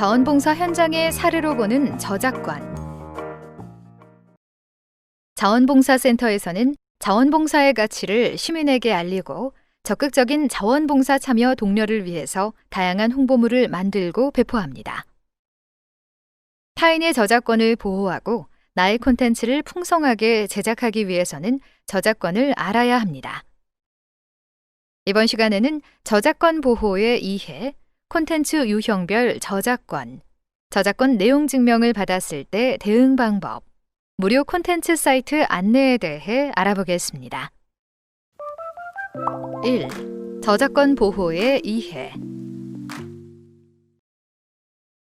자원봉사 현장의 사례로 보는 저작권. 자원봉사센터에서는 자원봉사의 가치를 시민에게 알리고 적극적인 자원봉사 참여 독려를 위해서 다양한 홍보물을 만들고 배포합니다. 타인의 저작권을 보호하고 나의 콘텐츠를 풍성하게 제작하기 위해서는 저작권을 알아야 합니다. 이번 시간에는 저작권 보호의 이해, 콘텐츠 유형별 저작권, 저작권 내용 증명을 받았을 때 대응 방법, 무료 콘텐츠 사이트 안내에 대해 알아보겠습니다. 1. 저작권 보호의 이해.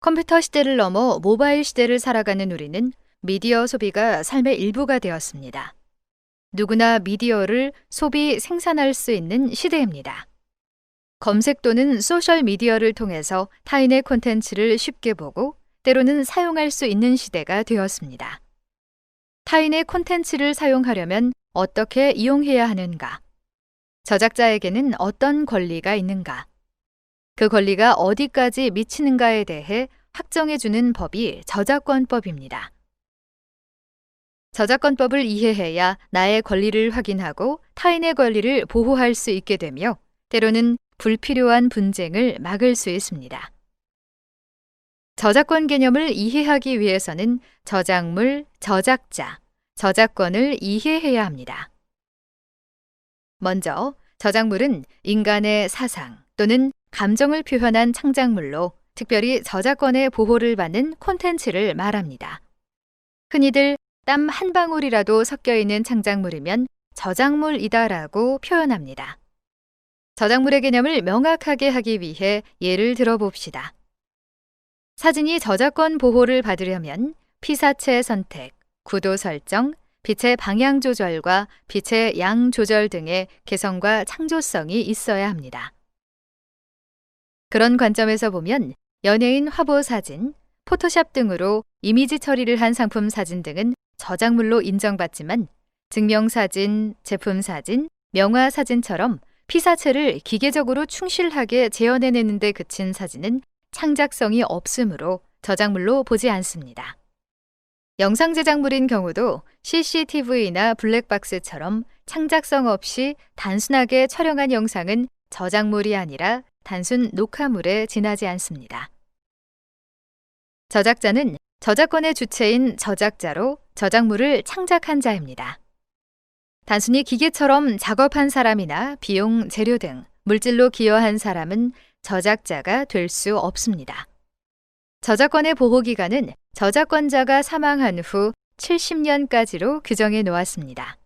컴퓨터 시대를 넘어 모바일 시대를 살아가는 우리는 미디어 소비가 삶의 일부가 되었습니다. 누구나 미디어를 소비, 생산할 수 있는 시대입니다. 검색 또는 소셜 미디어를 통해서 타인의 콘텐츠를 쉽게 보고 때로는 사용할 수 있는 시대가 되었습니다. 타인의 콘텐츠를 사용하려면 어떻게 이용해야 하는가? 저작자에게는 어떤 권리가 있는가? 그 권리가 어디까지 미치는가에 대해 확정해주는 법이 저작권법입니다. 저작권법을 이해해야 나의 권리를 확인하고 타인의 권리를 보호할 수 있게 되며 때로는 불필요한 분쟁을 막을 수 있습니다. 저작권 개념을 이해하기 위해서는 저작물, 저작자, 저작권을 이해해야 합니다. 먼저, 저작물은 인간의 사상 또는 감정을 표현한 창작물로 특별히 저작권의 보호를 받는 콘텐츠를 말합니다. 흔히들 땀 한 방울이라도 섞여 있는 창작물이면 저작물이다라고 표현합니다. 저작물의 개념을 명확하게 하기 위해 예를 들어봅시다. 사진이 저작권 보호를 받으려면 피사체 선택, 구도 설정, 빛의 방향 조절과 빛의 양 조절 등의 개성과 창조성이 있어야 합니다. 그런 관점에서 보면 연예인 화보 사진, 포토샵 등으로 이미지 처리를 한 상품 사진 등은 저작물로 인정받지만 증명사진, 제품사진, 명화사진처럼 피사체를 기계적으로 충실하게 재현해내는 데 그친 사진은 창작성이 없으므로 저작물로 보지 않습니다. 영상 제작물인 경우도 CCTV나 블랙박스처럼 창작성 없이 단순하게 촬영한 영상은 저작물이 아니라 단순 녹화물에 지나지 않습니다. 저작자는 저작권의 주체인 저작자로 저작물을 창작한 자입니다. 단순히 기계처럼 작업한 사람이나 비용, 재료 등 물질로 기여한 사람은 저작자가 될 수 없습니다. 저작권의 보호 기간은 저작권자가 사망한 후 70년까지로 규정해 놓았습니다.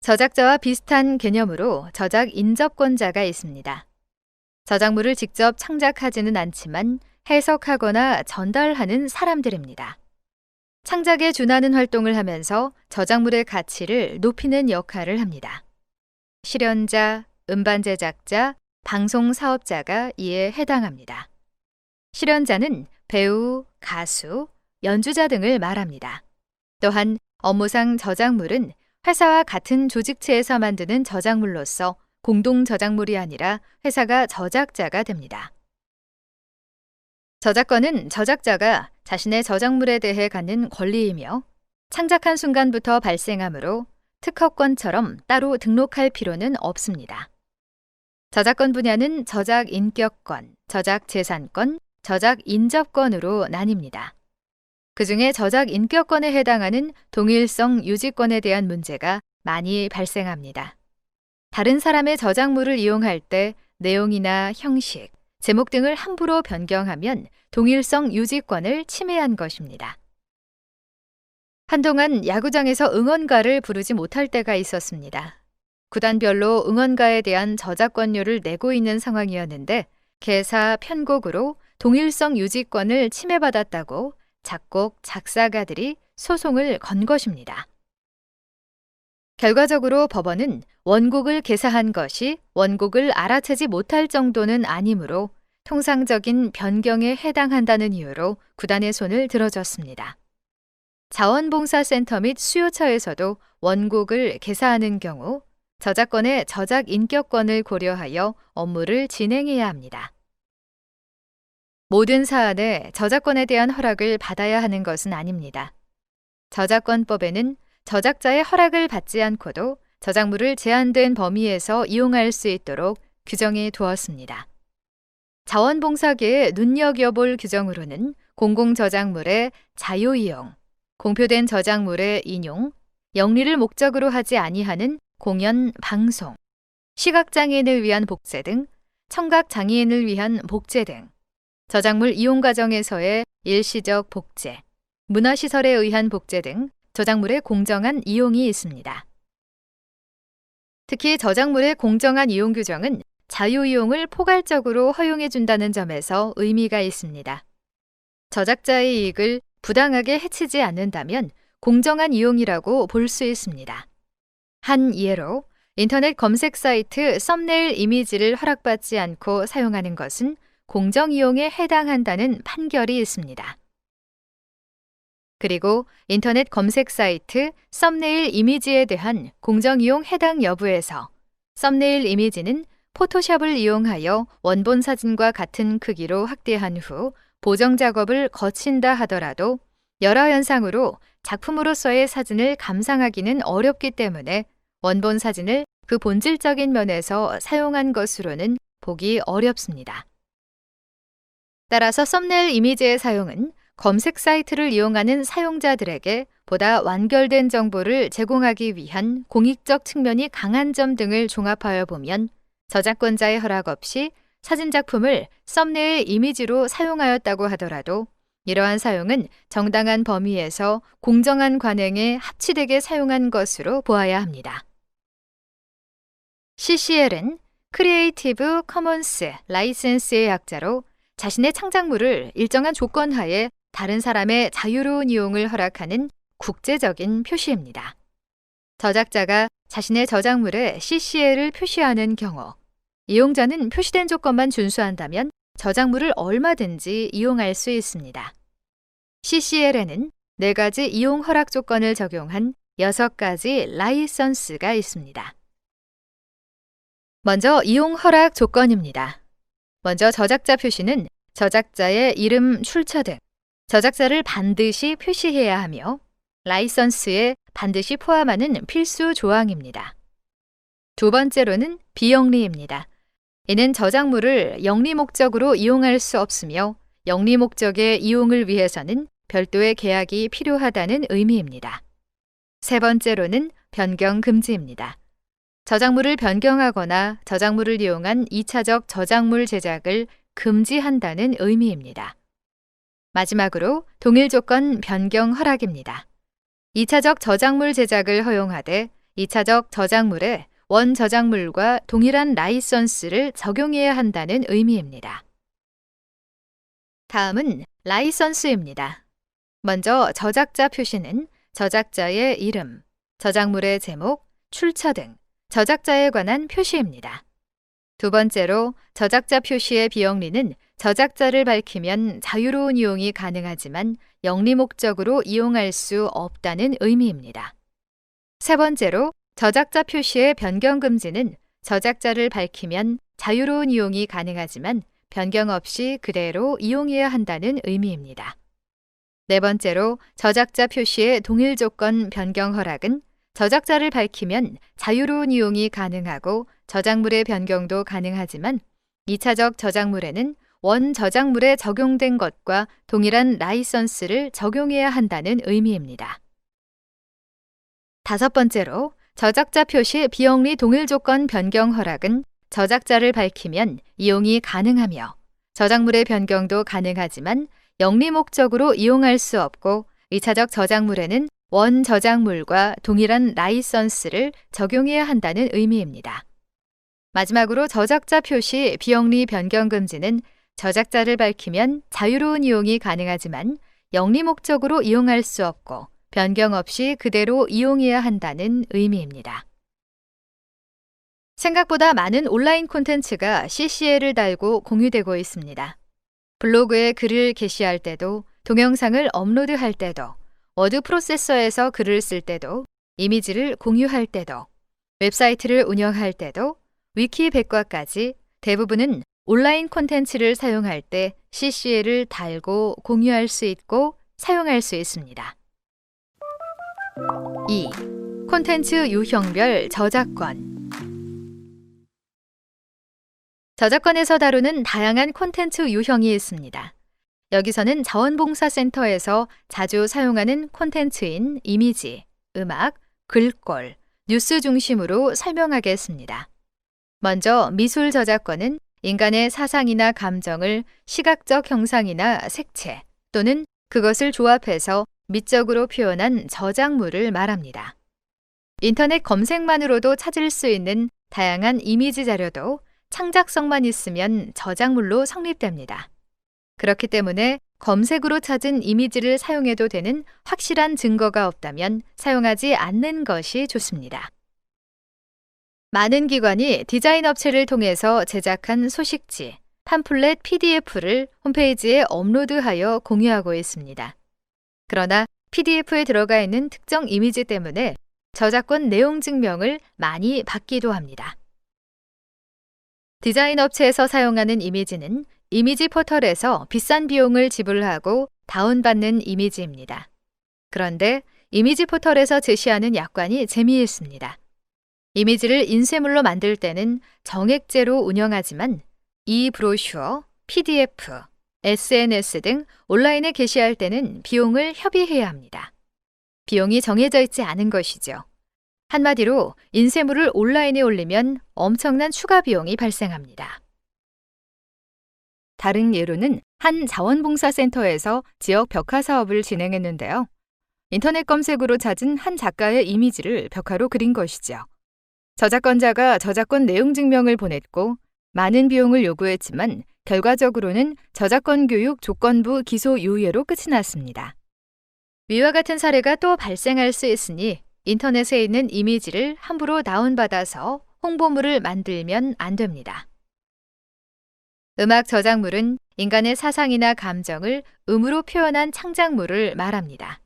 저작자와 비슷한 개념으로 저작 인접권자가 있습니다. 저작물을 직접 창작하지는 않지만 해석하거나 전달하는 사람들입니다. 창작에 준하는 활동을 하면서 저작물의 가치를 높이는 역할을 합니다. 실현자, 음반 제작자, 방송 사업자가 이에 해당합니다. 실현자는 배우, 가수, 연주자 등을 말합니다. 또한 업무상 저작물은 회사와 같은 조직체에서 만드는 저작물로서 공동 저작물이 아니라 회사가 저작자가 됩니다. 저작권은 저작자가 자신의 저작물에 대해 갖는 권리이며 창작한 순간부터 발생하므로 특허권처럼 따로 등록할 필요는 없습니다. 저작권 분야는 저작 인격권, 저작 재산권, 저작 인접권으로 나뉩니다. 그 중에 저작 인격권에 해당하는 동일성 유지권에 대한 문제가 많이 발생합니다. 다른 사람의 저작물을 이용할 때 내용이나 형식, 제목 등을 함부로 변경하면 동일성 유지권을 침해한 것입니다. 한동안 야구장에서 응원가를 부르지 못할 때가 있었습니다. 구단별로 응원가에 대한 저작권료를 내고 있는 상황이었는데 개사 편곡으로 동일성 유지권을 침해받았다고 작곡, 작사가들이 소송을 건 것입니다. 결과적으로 법원은 원곡을 개사한 것이 원곡을 알아채지 못할 정도는 아니므로 통상적인 변경에 해당한다는 이유로 구단의 손을 들어줬습니다. 자원봉사센터 및 수요처에서도 원곡을 개사하는 경우 저작권의 저작 인격권을 고려하여 업무를 진행해야 합니다. 모든 사안에 저작권에 대한 허락을 받아야 하는 것은 아닙니다. 저작권법에는 저작자의 허락을 받지 않고도 저작물을 제한된 범위에서 이용할 수 있도록 규정해 두었습니다. 자원봉사계의 눈여겨볼 규정으로는 공공저작물의 자유이용, 공표된 저작물의 인용, 영리를 목적으로 하지 아니하는 공연, 방송, 시각장애인을 위한 복제 등 청각장애인을 위한 복제 등 저작물 이용 과정에서의 일시적 복제, 문화시설에 의한 복제 등 저작물의 공정한 이용이 있습니다. 특히 저작물의 공정한 이용 규정은 자유이용을 포괄적으로 허용해 준다는 점에서 의미가 있습니다. 저작자의 이익을 부당하게 해치지 않는다면 공정한 이용이라고 볼 수 있습니다. 한 예로 인터넷 검색 사이트 썸네일 이미지를 허락받지 않고 사용하는 것은 공정 이용에 해당한다는 판결이 있습니다. 그리고 인터넷 검색 사이트 썸네일 이미지에 대한 공정 이용 해당 여부에서 썸네일 이미지는 포토샵을 이용하여 원본 사진과 같은 크기로 확대한 후 보정 작업을 거친다 하더라도 여러 현상으로 작품으로서의 사진을 감상하기는 어렵기 때문에 원본 사진을 그 본질적인 면에서 사용한 것으로는 보기 어렵습니다. 따라서 썸네일 이미지의 사용은 검색 사이트를 이용하는 사용자들에게 보다 완결된 정보를 제공하기 위한 공익적 측면이 강한 점 등을 종합하여 보면 저작권자의 허락 없이 사진 작품을 썸네일 이미지로 사용하였다고 하더라도 이러한 사용은 정당한 범위에서 공정한 관행에 합치되게 사용한 것으로 보아야 합니다. CCL은 크리에이티브 커먼스 라이센스의 약자로 자신의 창작물을 일정한 조건 하에 다른 사람의 자유로운 이용을 허락하는 국제적인 표시입니다. 저작자가 자신의 저작물에 CCL을 표시하는 경우 이용자는 표시된 조건만 준수한다면 저작물을 얼마든지 이용할 수 있습니다. CCL에는 4가지 이용 허락 조건을 적용한 6가지 라이선스가 있습니다. 먼저 이용 허락 조건입니다. 먼저 저작자 표시는 저작자의 이름, 출처 등 저작자를 반드시 표시해야 하며 라이선스에 반드시 포함하는 필수 조항입니다. 두 번째로는 비영리입니다. 이는 저작물을 영리 목적으로 이용할 수 없으며 영리 목적의 이용을 위해서는 별도의 계약이 필요하다는 의미입니다. 세 번째로는 변경 금지입니다. 저작물을 변경하거나 저작물을 이용한 2차적 저작물 제작을 금지한다는 의미입니다. 마지막으로 동일 조건 변경 허락입니다. 2차적 저작물 제작을 허용하되 2차적 저작물에 원 저작물과 동일한 라이선스를 적용해야 한다는 의미입니다. 다음은 라이선스입니다. 먼저 저작자 표시는 저작자의 이름, 저작물의 제목, 출처 등 저작자에 관한 표시입니다. 두 번째로 저작자 표시의 비영리는 저작자를 밝히면 자유로운 이용이 가능하지만 영리 목적으로 이용할 수 없다는 의미입니다. 세 번째로 저작자 표시의 변경 금지는 저작자를 밝히면 자유로운 이용이 가능하지만 변경 없이 그대로 이용해야 한다는 의미입니다. 네 번째로 저작자 표시의 동일 조건 변경 허락은 저작자를 밝히면 자유로운 이용이 가능하고 저작물의 변경도 가능하지만 2차적 저작물에는 원 저작물에 적용된 것과 동일한 라이선스를 적용해야 한다는 의미입니다. 다섯 번째로 저작자 표시 비영리 동일 조건 변경 허락은 저작자를 밝히면 이용이 가능하며 저작물의 변경도 가능하지만 영리 목적으로 이용할 수 없고 2차적 저작물에는 원 저작물과 동일한 라이선스를 적용해야 한다는 의미입니다. 마지막으로 저작자 표시 비영리 변경 금지는 저작자를 밝히면 자유로운 이용이 가능하지만 영리 목적으로 이용할 수 없고 변경 없이 그대로 이용해야 한다는 의미입니다. 생각보다 많은 온라인 콘텐츠가 CCL을 달고 공유되고 있습니다. 블로그에 글을 게시할 때도 동영상을 업로드할 때도 워드 프로세서에서 글을 쓸 때도, 이미지를 공유할 때도, 웹사이트를 운영할 때도, 위키 백과까지 대부분은 온라인 콘텐츠를 사용할 때 CCL을 달고 공유할 수 있고 사용할 수 있습니다. 2. 콘텐츠 유형별 저작권 저작권에서 다루는 다양한 콘텐츠 유형이 있습니다. 여기서는 자원봉사센터에서 자주 사용하는 콘텐츠인 이미지, 음악, 글꼴, 뉴스 중심으로 설명하겠습니다. 먼저 미술 저작권은 인간의 사상이나 감정을 시각적 형상이나 색채 또는 그것을 조합해서 미적으로 표현한 저작물을 말합니다. 인터넷 검색만으로도 찾을 수 있는 다양한 이미지 자료도 창작성만 있으면 저작물로 성립됩니다. 그렇기 때문에 검색으로 찾은 이미지를 사용해도 되는 확실한 증거가 없다면 사용하지 않는 것이 좋습니다. 많은 기관이 디자인 업체를 통해서 제작한 소식지, 팜플렛 PDF를 홈페이지에 업로드하여 공유하고 있습니다. 그러나 PDF에 들어가 있는 특정 이미지 때문에 저작권 내용 증명을 많이 받기도 합니다. 디자인 업체에서 사용하는 이미지는 이미지 포털에서 비싼 비용을 지불하고 다운받는 이미지입니다. 그런데 이미지 포털에서 제시하는 약관이 재미있습니다. 이미지를 인쇄물로 만들 때는 정액제로 운영하지만 이 브로슈어, PDF, SNS 등 온라인에 게시할 때는 비용을 협의해야 합니다. 비용이 정해져 있지 않은 것이죠. 한마디로 인쇄물을 온라인에 올리면 엄청난 추가 비용이 발생합니다. 다른 예로는 한 자원봉사센터에서 지역 벽화 사업을 진행했는데요. 인터넷 검색으로 찾은 한 작가의 이미지를 벽화로 그린 것이죠. 저작권자가 저작권 내용 증명을 보냈고 많은 비용을 요구했지만 결과적으로는 저작권 교육 조건부 기소 유예로 끝이 났습니다. 위와 같은 사례가 또 발생할 수 있으니 인터넷에 있는 이미지를 함부로 다운받아서 홍보물을 만들면 안 됩니다. 음악 저작물은 인간의 사상이나 감정을 음으로 표현한 창작물을 말합니다.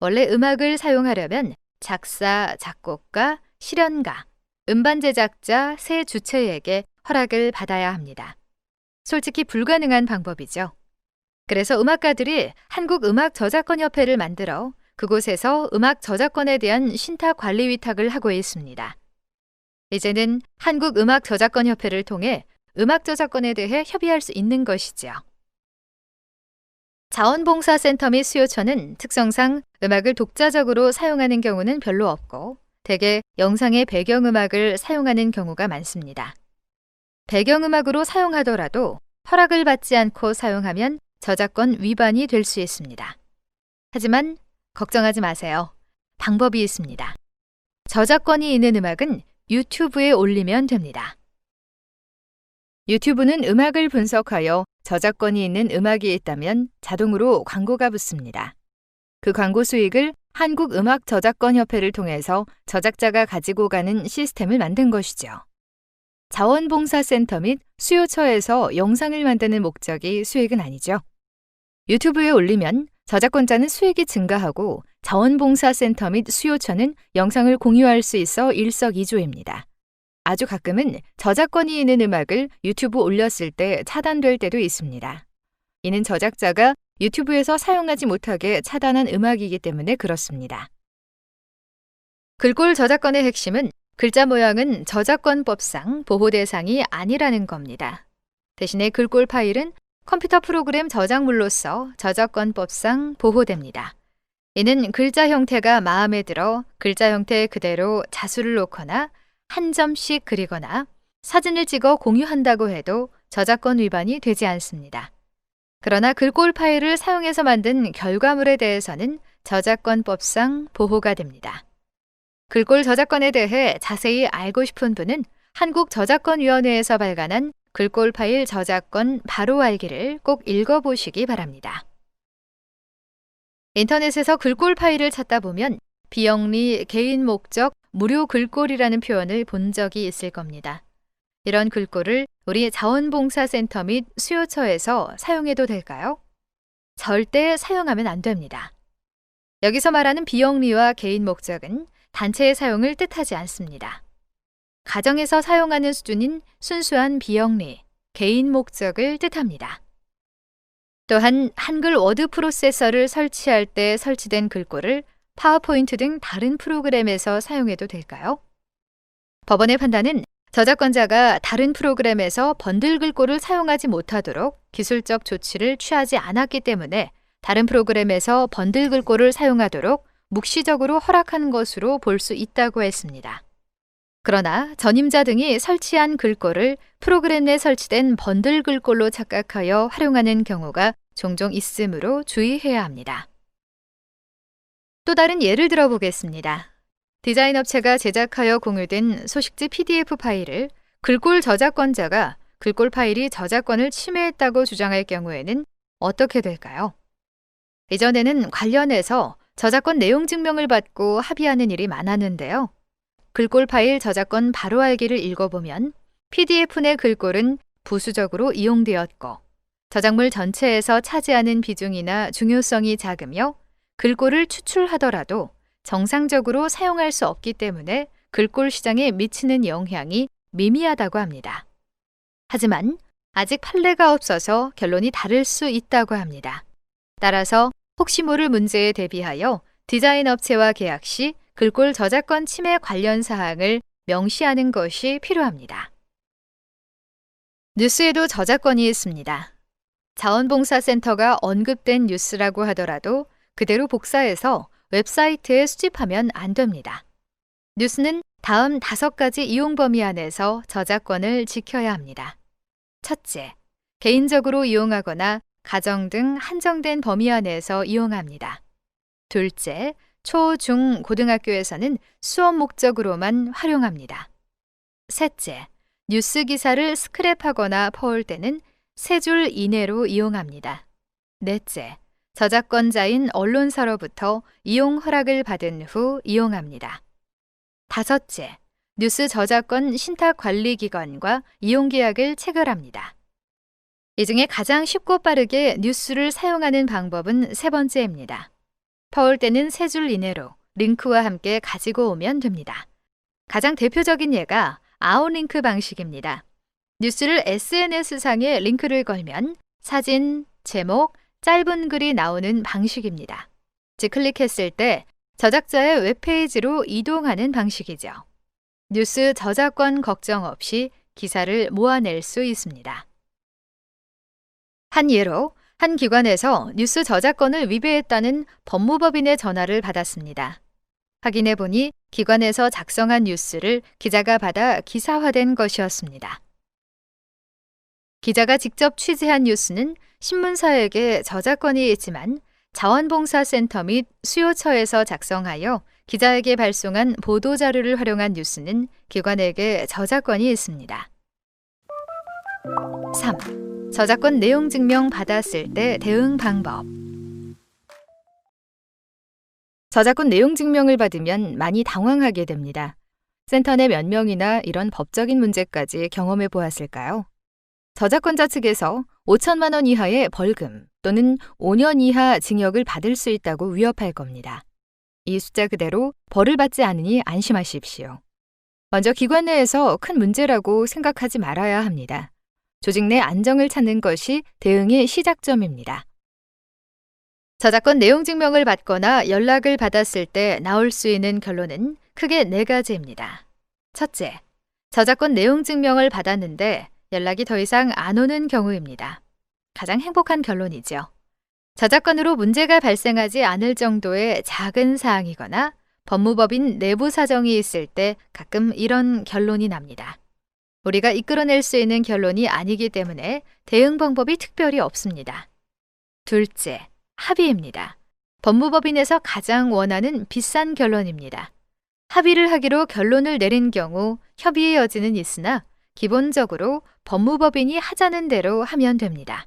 원래 음악을 사용하려면 작사, 작곡가, 실현가, 음반 제작자 세 주체에게 허락을 받아야 합니다. 솔직히 불가능한 방법이죠. 그래서 음악가들이 한국음악저작권협회를 만들어 그곳에서 음악 저작권에 대한 신탁 관리 위탁을 하고 있습니다. 이제는 한국음악저작권협회를 통해 음악 저작권에 대해 협의할 수 있는 것이지요. 자원봉사센터 및 수요처는 특성상 음악을 독자적으로 사용하는 경우는 별로 없고 대개 영상의 배경음악을 사용하는 경우가 많습니다. 배경음악으로 사용하더라도 허락을 받지 않고 사용하면 저작권 위반이 될 수 있습니다. 하지만 걱정하지 마세요. 방법이 있습니다. 저작권이 있는 음악은 유튜브에 올리면 됩니다. 유튜브는 음악을 분석하여 저작권이 있는 음악이 있다면 자동으로 광고가 붙습니다. 그 광고 수익을 한국음악저작권협회를 통해서 저작자가 가지고 가는 시스템을 만든 것이죠. 자원봉사센터 및 수요처에서 영상을 만드는 목적이 수익은 아니죠. 유튜브에 올리면 저작권자는 수익이 증가하고 자원봉사센터 및 수요처는 영상을 공유할 수 있어 일석이조입니다. 아주 가끔은 저작권이 있는 음악을 유튜브 올렸을 때 차단될 때도 있습니다. 이는 저작자가 유튜브에서 사용하지 못하게 차단한 음악이기 때문에 그렇습니다. 글꼴 저작권의 핵심은 글자 모양은 저작권법상 보호 대상이 아니라는 겁니다. 대신에 글꼴 파일은 컴퓨터 프로그램 저작물로서 저작권법상 보호됩니다. 이는 글자 형태가 마음에 들어 글자 형태 그대로 자수를 놓거나 한 점씩 그리거나 사진을 찍어 공유한다고 해도 저작권 위반이 되지 않습니다. 그러나 글꼴 파일을 사용해서 만든 결과물에 대해서는 저작권법상 보호가 됩니다. 글꼴 저작권에 대해 자세히 알고 싶은 분은 한국저작권위원회에서 발간한 글꼴 파일 저작권 바로 알기를 꼭 읽어보시기 바랍니다. 인터넷에서 글꼴 파일을 찾다 보면 비영리, 개인 목적, 무료 글꼴이라는 표현을 본 적이 있을 겁니다. 이런 글꼴을 우리 자원봉사센터 및 수요처에서 사용해도 될까요? 절대 사용하면 안 됩니다. 여기서 말하는 비영리와 개인 목적은 단체의 사용을 뜻하지 않습니다. 가정에서 사용하는 수준인 순수한 비영리, 개인 목적을 뜻합니다. 또한 한글 워드 프로세서를 설치할 때 설치된 글꼴을 파워포인트 등 다른 프로그램에서 사용해도 될까요? 법원의 판단은 저작권자가 다른 프로그램에서 번들 글꼴을 사용하지 못하도록 기술적 조치를 취하지 않았기 때문에 다른 프로그램에서 번들 글꼴을 사용하도록 묵시적으로 허락한 것으로 볼 수 있다고 했습니다. 그러나 전임자 등이 설치한 글꼴을 프로그램 내 설치된 번들 글꼴로 착각하여 활용하는 경우가 종종 있으므로 주의해야 합니다. 또 다른 예를 들어 보겠습니다. 디자인 업체가 제작하여 공유된 소식지 PDF 파일을 글꼴 저작권자가 글꼴 파일이 저작권을 침해했다고 주장할 경우에는 어떻게 될까요? 이전에는 관련해서 저작권 내용 증명을 받고 합의하는 일이 많았는데요. 글꼴 파일 저작권 바로 알기를 읽어보면 PDF 내 글꼴은 부수적으로 이용되었고 저작물 전체에서 차지하는 비중이나 중요성이 작으며 글꼴을 추출하더라도 정상적으로 사용할 수 없기 때문에 글꼴 시장에 미치는 영향이 미미하다고 합니다. 하지만 아직 판례가 없어서 결론이 다를 수 있다고 합니다. 따라서 혹시 모를 문제에 대비하여 디자인 업체와 계약 시 글꼴 저작권 침해 관련 사항을 명시하는 것이 필요합니다. 뉴스에도 저작권이 있습니다. 자원봉사센터가 언급된 뉴스라고 하더라도 그대로 복사해서 웹사이트에 수집하면 안 됩니다. 뉴스는 다음 다섯 가지 이용 범위 안에서 저작권을 지켜야 합니다. 첫째, 개인적으로 이용하거나 가정 등 한정된 범위 안에서 이용합니다. 둘째, 초, 중, 고등학교에서는 수업 목적으로만 활용합니다. 셋째, 뉴스 기사를 스크랩하거나 퍼올 때는 세 줄 이내로 이용합니다. 넷째, 저작권자인 언론사로부터 이용 허락을 받은 후 이용합니다. 다섯째, 뉴스 저작권 신탁 관리 기관과 이용 계약을 체결합니다. 이 중에 가장 쉽고 빠르게 뉴스를 사용하는 방법은 세 번째입니다. 퍼올 때는 세 줄 이내로 링크와 함께 가지고 오면 됩니다. 가장 대표적인 예가 아웃링크 방식입니다. 뉴스를 SNS상에 링크를 걸면 사진, 제목, 짧은 글이 나오는 방식입니다. 즉, 클릭했을 때 저작자의 웹페이지로 이동하는 방식이죠. 뉴스 저작권 걱정 없이 기사를 모아낼 수 있습니다. 한 예로 한 기관에서 뉴스 저작권을 위배했다는 법무법인의 전화를 받았습니다. 확인해 보니 기관에서 작성한 뉴스를 기자가 받아 기사화된 것이었습니다. 기자가 직접 취재한 뉴스는 신문사에게 저작권이 있지만 자원봉사센터 및 수요처에서 작성하여 기자에게 발송한 보도자료를 활용한 뉴스는 기관에게 저작권이 있습니다. 3. 저작권 내용 증명 받았을 때 대응 방법. 저작권 내용 증명을 받으면 많이 당황하게 됩니다. 센터 내 몇 명이나 이런 법적인 문제까지 경험해 보았을까요? 저작권자 측에서 5천만 원 이하의 벌금 또는 5년 이하 징역을 받을 수 있다고 위협할 겁니다. 이 숫자 그대로 벌을 받지 않으니 안심하십시오. 먼저 기관 내에서 큰 문제라고 생각하지 말아야 합니다. 조직 내 안정을 찾는 것이 대응의 시작점입니다. 저작권 내용 증명을 받거나 연락을 받았을 때 나올 수 있는 결론은 크게 네 가지입니다. 첫째, 저작권 내용 증명을 받았는데 연락이 더 이상 안 오는 경우입니다. 가장 행복한 결론이죠. 저작권으로 문제가 발생하지 않을 정도의 작은 사항이거나 법무법인 내부 사정이 있을 때 가끔 이런 결론이 납니다. 우리가 이끌어낼 수 있는 결론이 아니기 때문에 대응 방법이 특별히 없습니다. 둘째, 합의입니다. 법무법인에서 가장 원하는 비싼 결론입니다. 합의를 하기로 결론을 내린 경우 협의의 여지는 있으나 기본적으로 법무법인이 하자는 대로 하면 됩니다.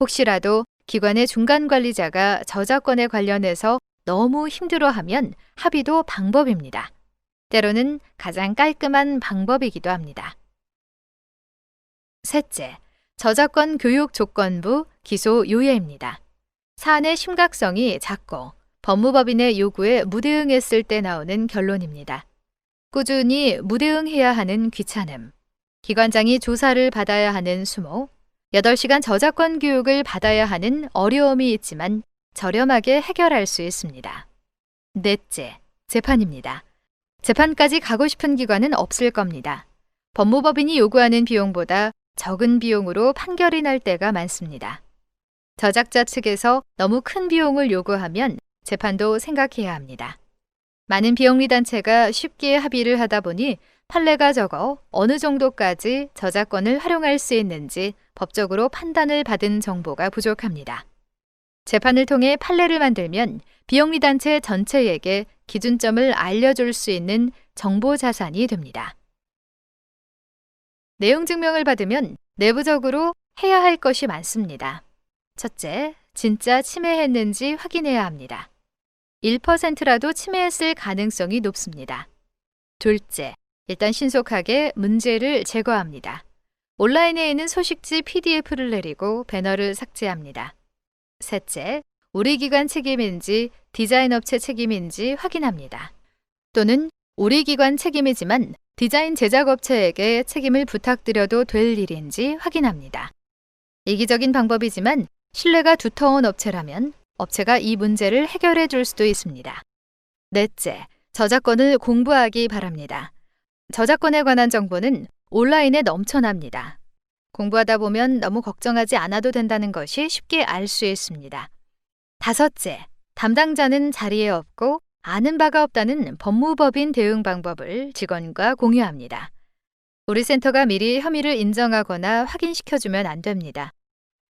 혹시라도 기관의 중간 관리자가 저작권에 관련해서 너무 힘들어하면 합의도 방법입니다. 때로는 가장 깔끔한 방법이기도 합니다. 셋째, 저작권 교육 조건부 기소 요예입니다. 사안의 심각성이 작고 법무법인의 요구에 무대응했을 때 나오는 결론입니다. 꾸준히 무대응해야 하는 귀찮음, 기관장이 조사를 받아야 하는 수모, 8시간 저작권 교육을 받아야 하는 어려움이 있지만 저렴하게 해결할 수 있습니다. 넷째, 재판입니다. 재판까지 가고 싶은 기관은 없을 겁니다. 법무법인이 요구하는 비용보다 적은 비용으로 판결이 날 때가 많습니다. 저작자 측에서 너무 큰 비용을 요구하면 재판도 생각해야 합니다. 많은 비영리 단체가 쉽게 합의를 하다 보니 판례가 적어 어느 정도까지 저작권을 활용할 수 있는지 법적으로 판단을 받은 정보가 부족합니다. 재판을 통해 판례를 만들면 비영리 단체 전체에게 기준점을 알려줄 수 있는 정보 자산이 됩니다. 내용 증명을 받으면 내부적으로 해야 할 것이 많습니다. 첫째, 진짜 침해했는지 확인해야 합니다. 1%라도 침해했을 가능성이 높습니다. 둘째, 일단 신속하게 문제를 제거합니다. 온라인에 있는 소식지 PDF를 내리고 배너를 삭제합니다. 셋째, 우리 기관 책임인지 디자인 업체 책임인지 확인합니다. 또는 우리 기관 책임이지만 디자인 제작 업체에게 책임을 부탁드려도 될 일인지 확인합니다. 이기적인 방법이지만 신뢰가 두터운 업체라면 업체가 이 문제를 해결해 줄 수도 있습니다. 넷째, 저작권을 공부하기 바랍니다. 저작권에 관한 정보는 온라인에 넘쳐납니다. 공부하다 보면 너무 걱정하지 않아도 된다는 것이 쉽게 알 수 있습니다. 다섯째, 담당자는 자리에 없고 아는 바가 없다는 법무법인 대응 방법을 직원과 공유합니다. 우리 센터가 미리 혐의를 인정하거나 확인시켜주면 안 됩니다.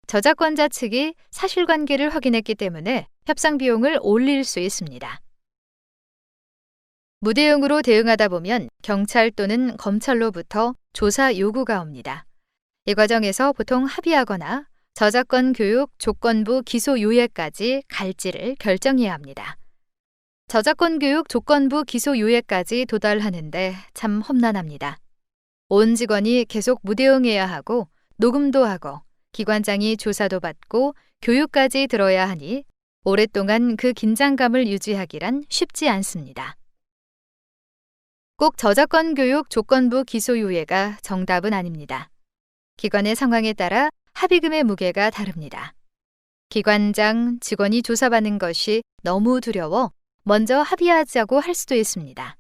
저작권자 측이 사실관계를 확인했기 때문에 협상 비용을 올릴 수 있습니다. 무대응으로 대응하다 보면 경찰 또는 검찰로부터 조사 요구가 옵니다. 이 과정에서 보통 합의하거나 저작권 교육 조건부 기소 유예까지 갈지를 결정해야 합니다. 저작권 교육 조건부 기소 유예까지 도달하는데 참 험난합니다. 온 직원이 계속 무대응해야 하고 녹음도 하고 기관장이 조사도 받고 교육까지 들어야 하니 오랫동안 그 긴장감을 유지하기란 쉽지 않습니다. 꼭 저작권 교육 조건부 기소유예가 정답은 아닙니다. 기관의 상황에 따라 합의금의 무게가 다릅니다. 기관장, 직원이 조사받는 것이 너무 두려워 먼저 합의하자고 할 수도 있습니다.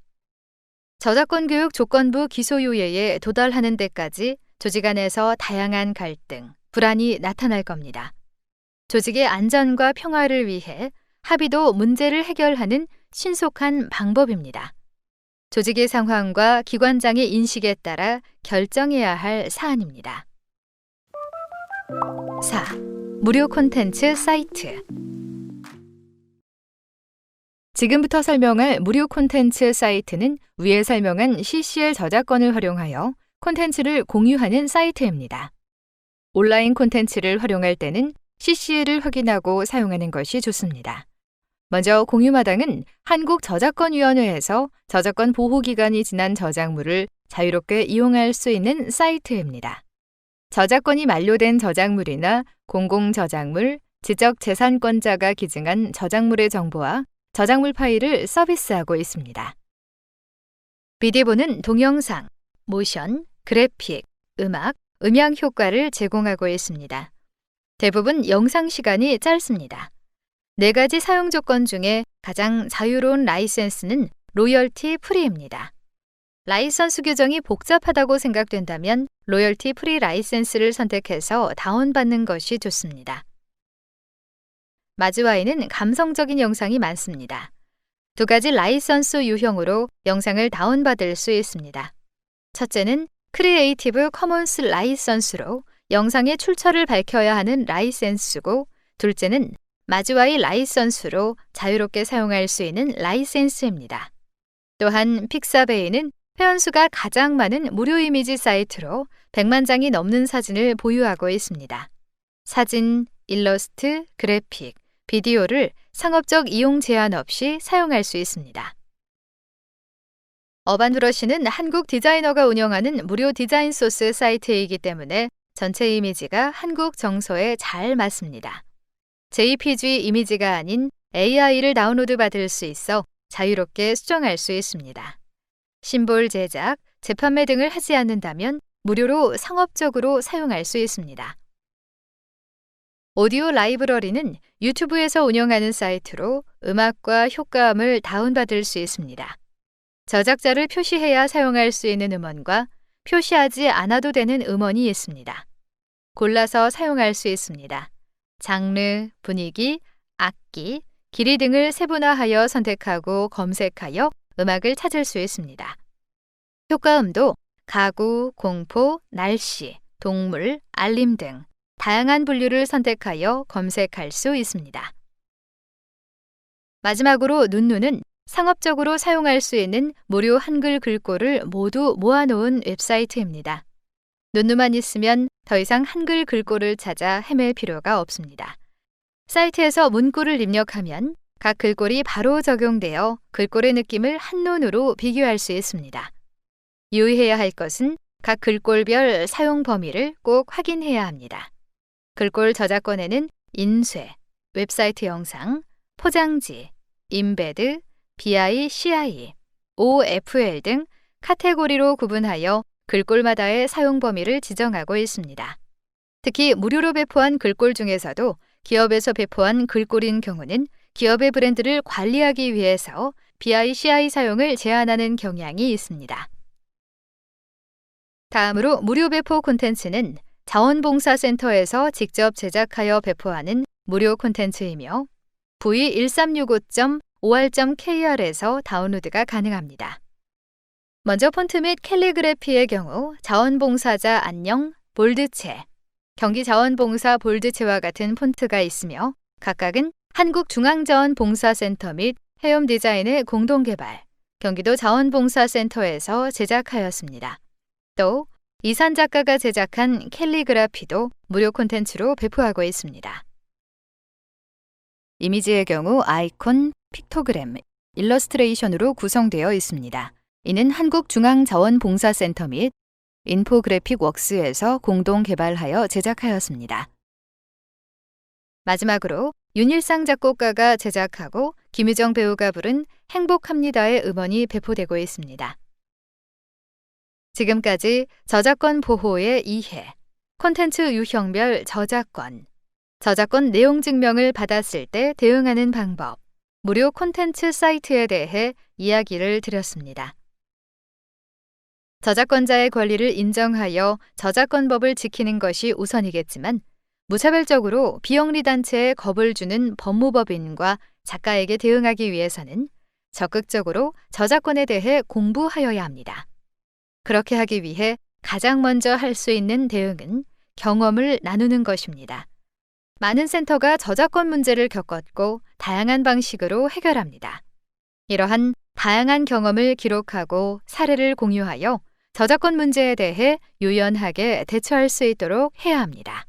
저작권 교육 조건부 기소유예에 도달하는 데까지 조직 안에서 다양한 갈등, 불안이 나타날 겁니다. 조직의 안전과 평화를 위해 합의도 문제를 해결하는 신속한 방법입니다. 조직의 상황과 기관장의 인식에 따라 결정해야 할 사안입니다. 4. 무료 콘텐츠 사이트 지금부터 설명할 무료 콘텐츠 사이트는 위에 설명한 CCL 저작권을 활용하여 콘텐츠를 공유하는 사이트입니다. 온라인 콘텐츠를 활용할 때는 CCL을 확인하고 사용하는 것이 좋습니다. 먼저 공유마당은 한국저작권위원회에서 저작권 보호기간이 지난 저작물을 자유롭게 이용할 수 있는 사이트입니다. 저작권이 만료된 저작물이나 공공저작물, 지적재산권자가 기증한 저작물의 정보와 저작물 파일을 서비스하고 있습니다. 비디보는 동영상, 모션, 그래픽, 음악, 음향 효과를 제공하고 있습니다. 대부분 영상 시간이 짧습니다. 네 가지 사용 조건 중에 가장 자유로운 라이센스는 로열티 프리입니다. 라이선스 규정이 복잡하다고 생각된다면 로열티 프리 라이센스를 선택해서 다운받는 것이 좋습니다. 마즈와이는 감성적인 영상이 많습니다. 두 가지 라이선스 유형으로 영상을 다운받을 수 있습니다. 첫째는 크리에이티브 커먼스 라이선스로 영상의 출처를 밝혀야 하는 라이센스고 둘째는 마즈와이 라이선스로 자유롭게 사용할 수 있는 라이센스입니다. 또한 픽사베이는 회원수가 가장 많은 무료 이미지 사이트로 100만 장이 넘는 사진을 보유하고 있습니다. 사진, 일러스트, 그래픽, 비디오를 상업적 이용 제한 없이 사용할 수 있습니다. 어반브러쉬는 한국 디자이너가 운영하는 무료 디자인 소스 사이트이기 때문에 전체 이미지가 한국 정서에 잘 맞습니다. JPG 이미지가 아닌 AI를 다운로드 받을 수 있어 자유롭게 수정할 수 있습니다. 심볼 제작, 재판매 등을 하지 않는다면 무료로 상업적으로 사용할 수 있습니다. 오디오 라이브러리는 유튜브에서 운영하는 사이트로 음악과 효과음을 다운받을 수 있습니다. 저작자를 표시해야 사용할 수 있는 음원과 표시하지 않아도 되는 음원이 있습니다. 골라서 사용할 수 있습니다. 장르, 분위기, 악기, 길이 등을 세분화하여 선택하고 검색하여 음악을 찾을 수 있습니다. 효과음도 가구, 공포, 날씨, 동물, 알림 등 다양한 분류를 선택하여 검색할 수 있습니다. 마지막으로 눈누는 상업적으로 사용할 수 있는 무료 한글 글꼴을 모두 모아놓은 웹사이트입니다. 눈누만 있으면 더 이상 한글 글꼴을 찾아 헤맬 필요가 없습니다. 사이트에서 문구를 입력하면 각 글꼴이 바로 적용되어 글꼴의 느낌을 한눈으로 비교할 수 있습니다. 유의해야 할 것은 각 글꼴별 사용 범위를 꼭 확인해야 합니다. 글꼴 저작권에는 인쇄, 웹사이트 영상, 포장지, 인베드, BI, CI, OFL 등 카테고리로 구분하여 글꼴마다의 사용 범위를 지정하고 있습니다. 특히 무료로 배포한 글꼴 중에서도 기업에서 배포한 글꼴인 경우는 기업의 브랜드를 관리하기 위해서 BI-CI 사용을 제한하는 경향이 있습니다. 다음으로 무료 배포 콘텐츠는 자원봉사센터에서 직접 제작하여 배포하는 무료 콘텐츠이며 v1365.or.kr에서 다운로드가 가능합니다. 먼저 폰트 및 캘리그래피의 경우 자원봉사자 안녕, 볼드체, 경기자원봉사 볼드체와 같은 폰트가 있으며 각각은 한국중앙자원봉사센터 및 해엄 디자인의 공동 개발, 경기도 자원봉사센터에서 제작하였습니다. 또 이산 작가가 제작한 캘리그라피도 무료 콘텐츠로 배포하고 있습니다. 이미지의 경우 아이콘, 픽토그램, 일러스트레이션으로 구성되어 있습니다. 이는 한국중앙자원봉사센터 및 인포그래픽 웍스에서 공동 개발하여 제작하였습니다. 마지막으로 윤일상 작곡가가 제작하고 김유정 배우가 부른 행복합니다의 음원이 배포되고 있습니다. 지금까지 저작권 보호의 이해, 콘텐츠 유형별 저작권, 저작권 내용 증명을 받았을 때 대응하는 방법, 무료 콘텐츠 사이트에 대해 이야기를 드렸습니다. 저작권자의 권리를 인정하여 저작권법을 지키는 것이 우선이겠지만 무차별적으로 비영리 단체에 겁을 주는 법무법인과 작가에게 대응하기 위해서는 적극적으로 저작권에 대해 공부하여야 합니다. 그렇게 하기 위해 가장 먼저 할 수 있는 대응은 경험을 나누는 것입니다. 많은 센터가 저작권 문제를 겪었고 다양한 방식으로 해결합니다. 이러한 다양한 경험을 기록하고 사례를 공유하여 저작권 문제에 대해 유연하게 대처할 수 있도록 해야 합니다.